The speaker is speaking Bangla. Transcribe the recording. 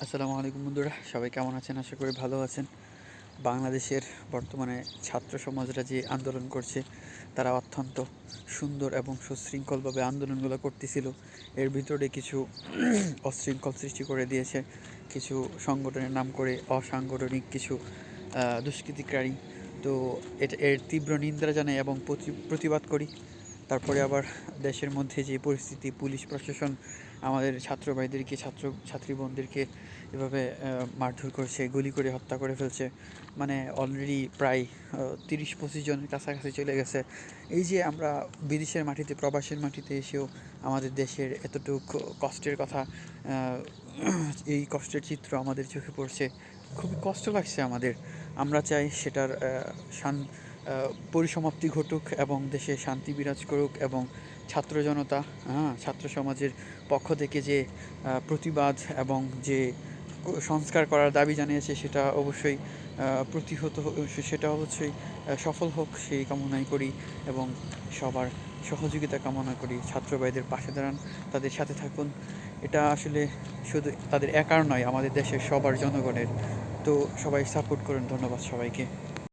আসসালামু আলাইকুম বন্ধুরা, সবাই কেমন আছেন? আশা করি ভালো আছেন। বাংলাদেশের বর্তমানে ছাত্র সমাজরা যে আন্দোলন করছে, তারা অত্যন্ত সুন্দর এবং সুশৃঙ্খলভাবে আন্দোলনগুলো করতেছিল। এর ভিতরে কিছু অশৃঙ্খল সৃষ্টি করে দিয়েছে, কিছু সংগঠনের নাম করে অসাংগঠনিক, কিছু দুষ্কৃতিকারী। তো এটা, এর তীব্র নিন্দা জানাই এবং প্রতি- প্রতিবাদ করি। তারপরে আবার দেশের মধ্যে যে পরিস্থিতি, পুলিশ প্রশাসন আমাদের ছাত্র ভাইদেরকে, ছাত্র, ছাত্রী বোনদেরকে এভাবে মারধর করছে, গুলি করে হত্যা করে ফেলছে। মানে অলরেডি প্রায় তিরিশ পঁচিশ জনের কাছাকাছি চলে গেছে। এই যে আমরা বিদেশের মাটিতে, প্রবাসের মাটিতে এসেও আমাদের দেশের এতটুকু কষ্টের কথা এই কষ্টের চিত্র আমাদের চোখে পড়ছে। খুবই কষ্ট লাগছে আমাদের। আমরা চাই সেটার শান পরিসমাপ্তি ঘটুক এবং দেশে শান্তি বিরাজ করুক এবং ছাত্র জনতা হ্যাঁ ছাত্র সমাজের পক্ষ থেকে যে প্রতিবাদ এবং যে সংস্কার করার দাবি জানিয়েছে সেটা অবশ্যই প্রতিহত সেটা অবশ্যই সফল হোক সেই কামনাই করি এবং সবার সহযোগিতা কামনা করি। ছাত্র ভাইদের পাশে দাঁড়ান, তাদের সাথে থাকুন। এটা আসলে শুধু তাদের একার নয়, আমাদের দেশের সবার জনগণের। তো সবাই সাপোর্ট করুন, ধন্যবাদ সবাইকে।